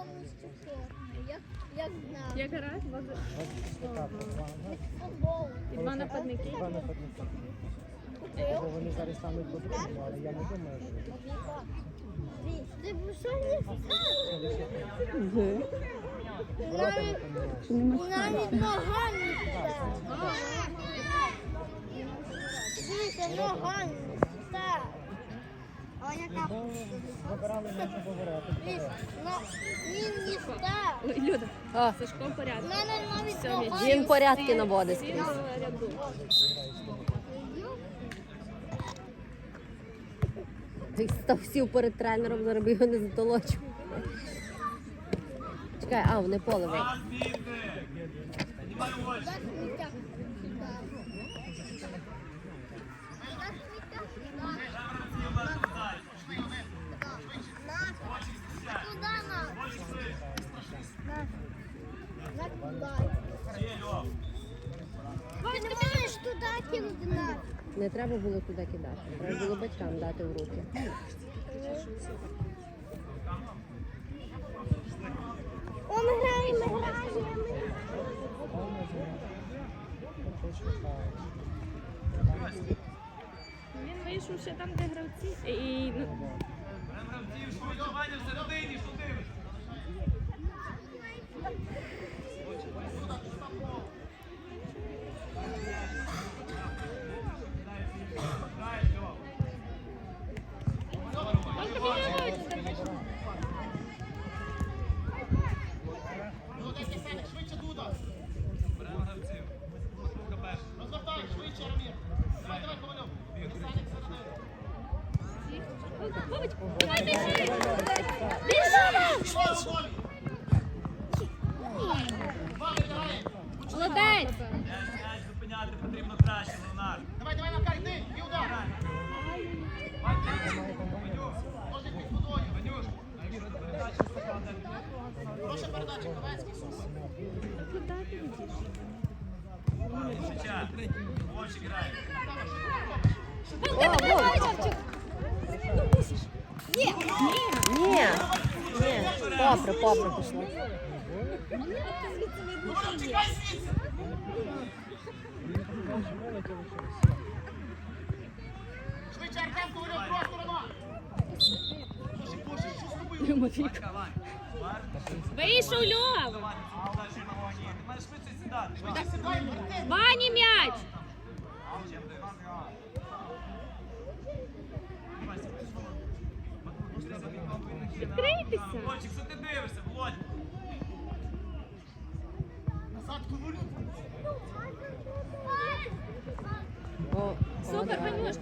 повністю чорний. Як, як знав. Як гаразд, Футбол. і два нападники. Два нападники. Бо вони зараз стануть по-другому, але я не думаю, що Ти б що не ворота. Навіть нога не став. Дивіться, нога не став. А яка? Вибирали він не став. Люда, А, Сашко порядку. мене навіть Все, нога він порядки наводить. Всі ряду. Ти став сів перед тренером, зараз би його не затолочив. Чекай, а, вони поле Не треба було туди кидати. Треба було батькам дати в руки. О, ми граємо, ми граємо. Він вийшов ще там, де гравці. І, ну, Ваня всередині, що Шича, Вовчик грає. О, Вов! Ні! Ні! Попри, попри пішло. Ну. Швидше, Артем Ковальов, просто, Роман. Боже, Боже, що з тобою? Ванька, Вань. Вар, Вийшов Льова! Ваня, дальше на вогні. Ти маєш швидше сідати. Швидше сідай, Артем. Вані м'яч! Чим ти? Відкрийтеся! Вовчик, що ти дивишся, Володь? Назад, Ковалів. О, Супер, о, Ванюш!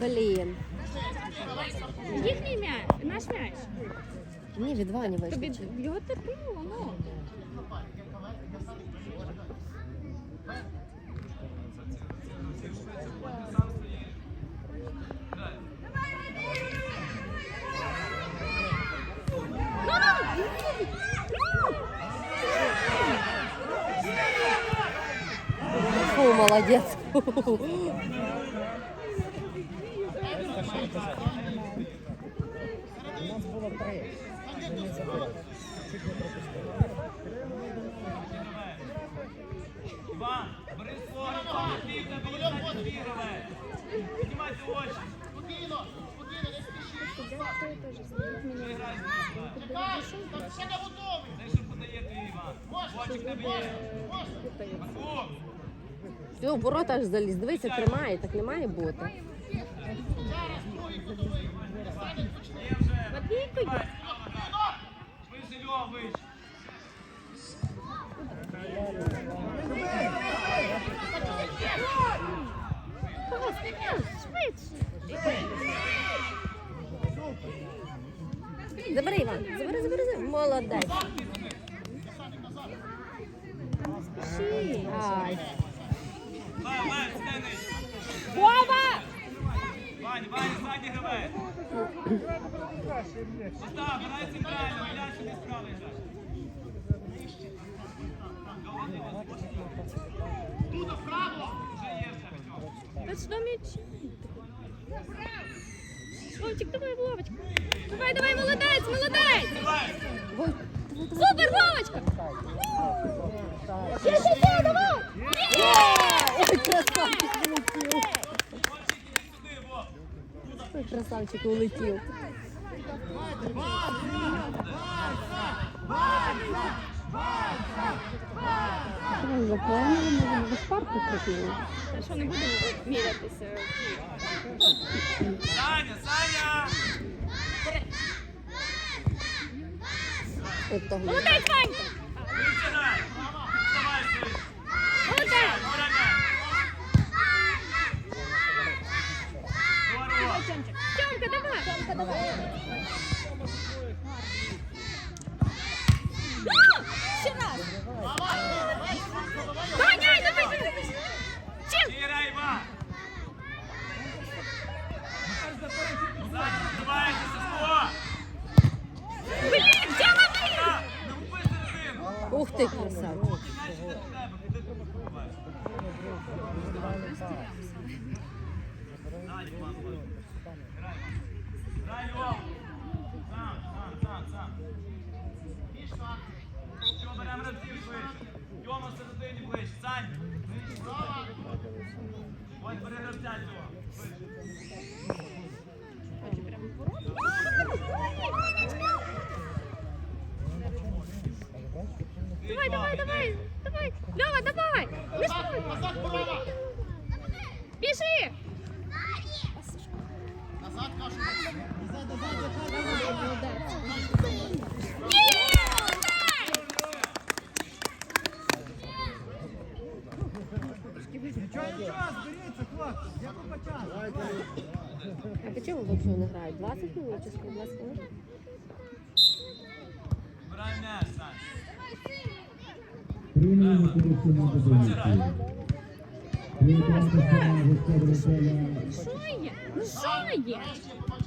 Блін. Їхній м'яч, наш м'яч. Ні, від Вані Тобі вийшло. його терпіло, ну. Фу. У нас було три. Ми не забили. Чуть не пропустили. Іван, бери свого, Іван. Піднімайте очі. Спокійно, спокійно, не спіши. Ти грай. Чекай, там ще не готовий. Дай, що подає твій Іван. Вовчик в тебе є. Марко, Все, в ворота аж заліз. Дивися, тримає, так не має бути. Зараз другий почни. є вже. Матвійко, Давай, Вище, Льова, вище. Забери, Іван. Забери, забери, забери. Молодець. Ай. Вань, Вань, стенись. Вова! Вань, Вань, задній гравець. Остап, грай центрально, м'яч сюди справа грай. Туди, Точно м'яч. Вовчик, давай, Вовочка. Давай, давай, молодець, молодець. Супер, Вовочка. Ще, ще, ще, давай! Ой, красавчик улетів. Ой, красавчик улетів. Ой, заповнили, може, до парку прикинули. Що, не будемо мірятися? Саня, Саня. От того. Молодець, Ванька. Вище грай. Давай, швидше. Молодець. Добре, м'яч. Здорово. Давай. Тьомка, давай. Ще раз. Доганяй, давай. Чим? Тіра, Іван. Сашко. Блін, Тьома, блін. Не губи середину. Ух ти, красавчик. М'яч іде до тебе, куди ти побиваєш? Саня, Іван, Іван. Грай, Іван. Грай, Льов. Сам, сам, сам, сам. Тьома, беремо гравців швидше. Тьома всередині ближче. Сань. Ось бери гравця цього. Швидше. Давай, давай, давай. Давай. Льова, давай. Не стой. Назад, Бурова! Біжи. Назад, Каша! Є! А по чому взагалі не грають? 20 хвилин чи скільки? 20 хвилин? Збирай м'яч, Сань. Приймаємо є? Що є?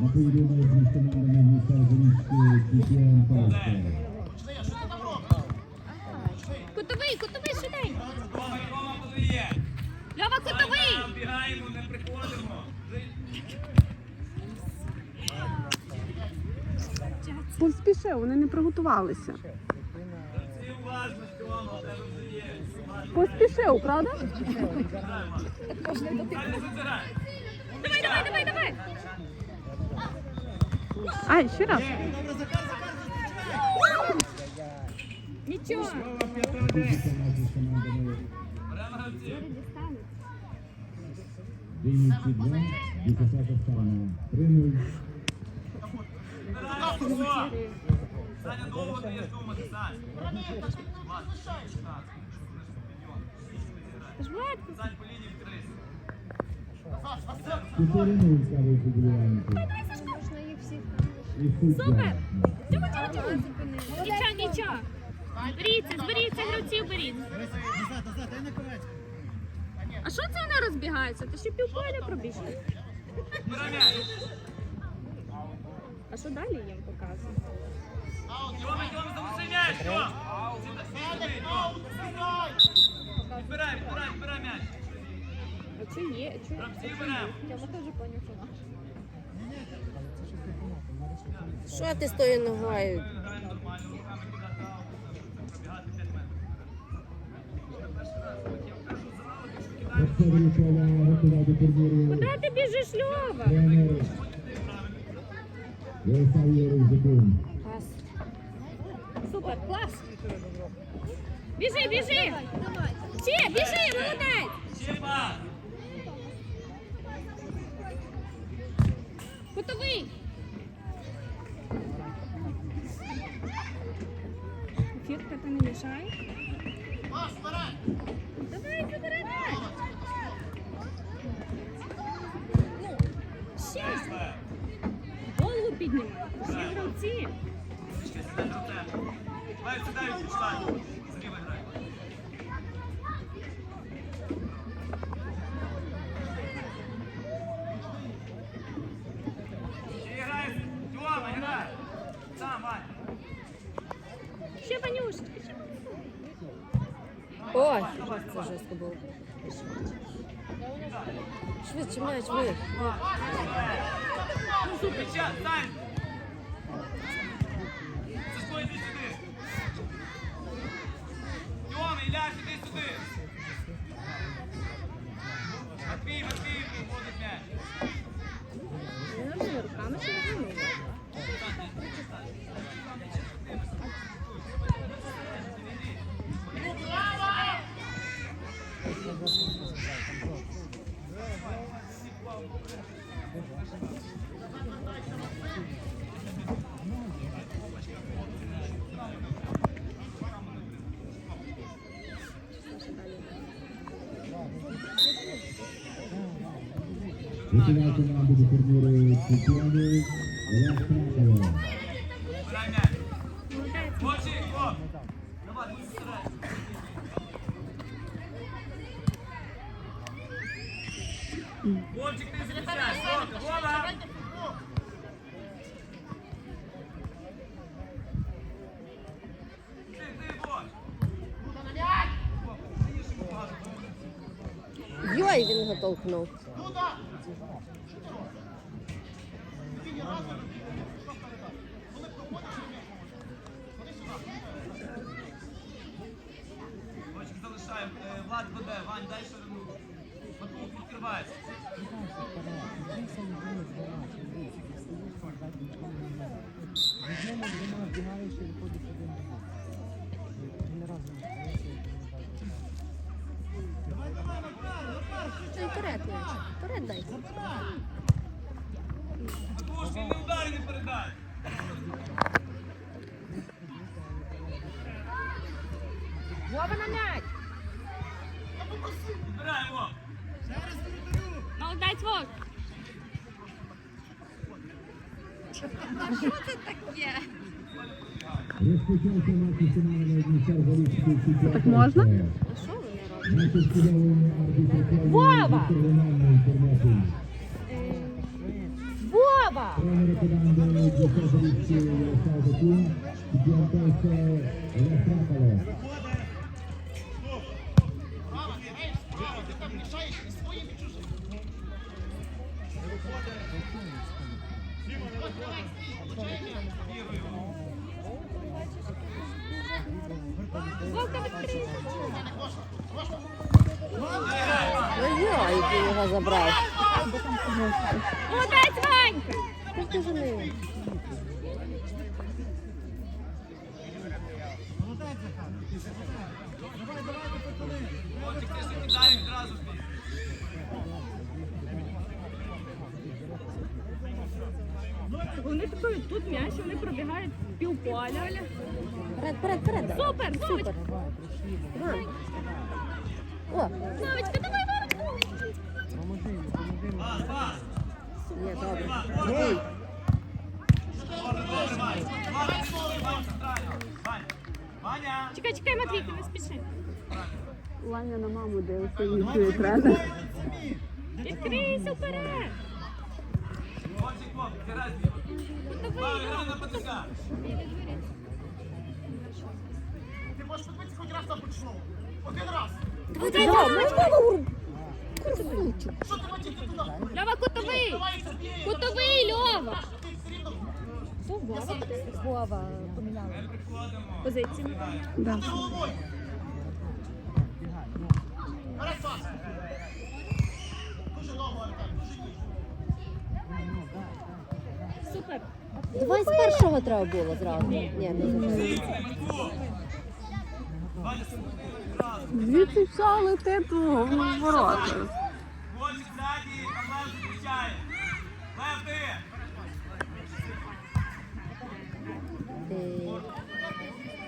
на поєдинок між. Льова, кутовий. Саня, Бігаємо, не приходимо. Поспіши, вони не приготувалися. Всі уважно, Тьома, в тебе вже є. Поспішив, правда? Саня, не зацирай. Давай, давай, давай, давай. Ай, ще раз. Нічого. Фізика наших командами Беремо гравців. Вінниці 2, Дікоса Костана 3-0. Збираємо, Сашко. Саня, довго даєш думати, Сань. Ладно, так. Ж Влад, Сань, по лінії відкрийся. 4-0 ставить фігурянки. І суддя. Супер. Нічого, нічого. Беріться, зберіться, гравців беріть. А що це вона розбігається? Ти ще півполя пробігли. А що далі їм показує? Відбирай, відбирай, відбирай м'яч. А що є? Чо? Гравців беремо. Тьома теж поняв, що наш. Що ти з тою ногою? Грай нормально, руками кидати аут. Пробігати 5 метрів. Перший раз. Я кажу, зразу, якщо кидаєш, Господарі поля готувати турніру. Куди ти біжиш, Льова? Юрій Зикун. Пас. Супер, клас. Біжи, біжи. Ще, біжи, молодець. ще. Готовий. Фірка, ти не мішай. Паш, вперед! Давай, забирай м'яч. Ну, ще. Голову піднімай. Ще гравці. Ще сідай до тебе. Давай, сідай, пішла. Зліва грай. Ще грай. Тьома, грай. Сам, Вань. Ще Ванюша. Ой, це жорстко було. Швидше м'яч, ви. ви. М'яча, стань! 많으신 분이 있는 Terima kasih telah! Вов! Йой, він його толкнув. Матух відкривається. Дай Так можна? А що роблять? Наші чудові арбітри Вова! Вова! Вовка відкрий! Ой-ой, його забрав. Молодець, Ванька! Ти ж дуже милий. Вовчик, ти ж кидай відразу бій. Вони такої тут м'яч, вони пробігають півполя. Вперед, вперед. дай. Супер, Супер. О, Славочка, давай, Вова! Пас, пас! є, добре. Ваня! Чекай, чекай, Матвій, ти не спіши. Ваня на маму дивиться, він чує. Відкрийся вперед! Вов, грай зліва! Слава, грай на ПТК! Ти можеш подивитися хоч раз на почну. Один раз. давай, давай, давай. Красунчик. Що ти хотів туди? Льова, кутовий! Давай Сергія. Кутовий, Льова! Ти все рівно. Вова поміняла. Ми приходимо. Позицію. Да. Ти головою. Пас. Дуже довго, Артем, дуже ніжно. Супер! Давай з першого треба було зразу. Ні, не! Звідси все летить у ворота. Ззаді, зустрічає!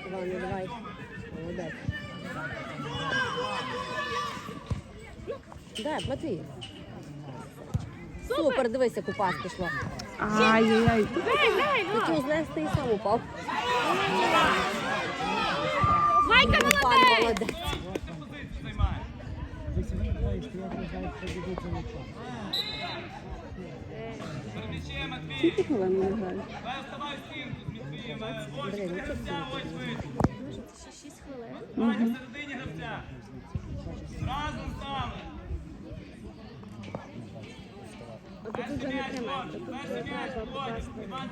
Іван, давай. Молодець. Дай, Матвій. Супер, дивись, як упас пішло. Ай-яй-яй. Льова! Хотів знести і сам упав. Пан молодець! Ти! Скільки хвилин вони грають? З Блін, ну гравця, ось вийшов. Ще 6 хвилин. Ваня, всередині гравця. Разом стали. А тут вже не три метри. Тут треба Володя. попасти. Іван,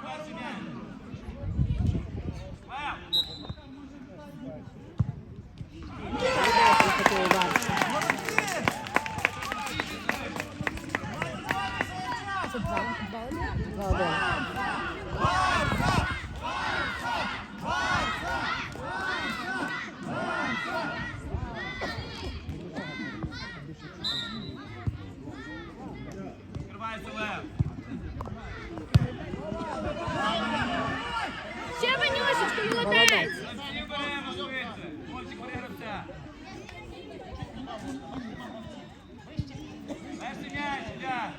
Ще Ванюшечка, молодець. Перший м'яч, Ілля.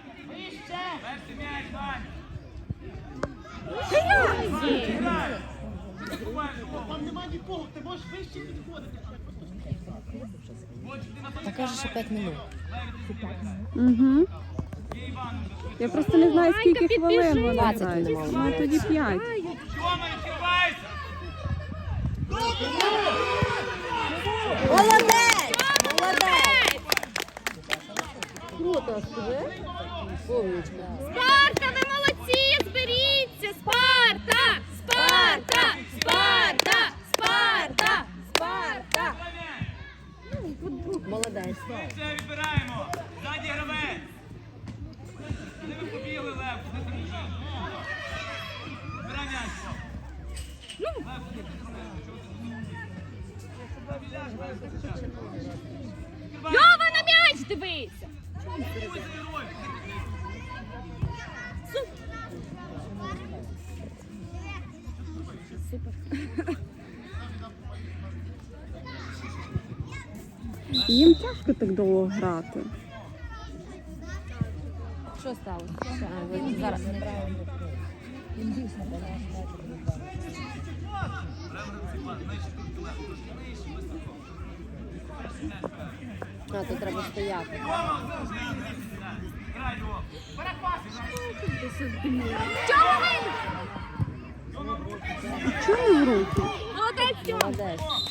Перший м'яч, голову. Там немає нікого, ти можеш вище підходити, але просто що 5 минут. Угу. Я просто не знаю, скільки хвилин підбіжи. вони 20 грають. вони мали Ну, тоді 5. Молодець! Молодець! Круто, скажи. Спарта, ви молодці, зберіться! Спарта! Спарта! Спарта! Спарта! Спарта! Молодець. Їм тяжко так довго грати. Що сталося? А, тут треба стояти. Чому в руки? Молодець, Молодець.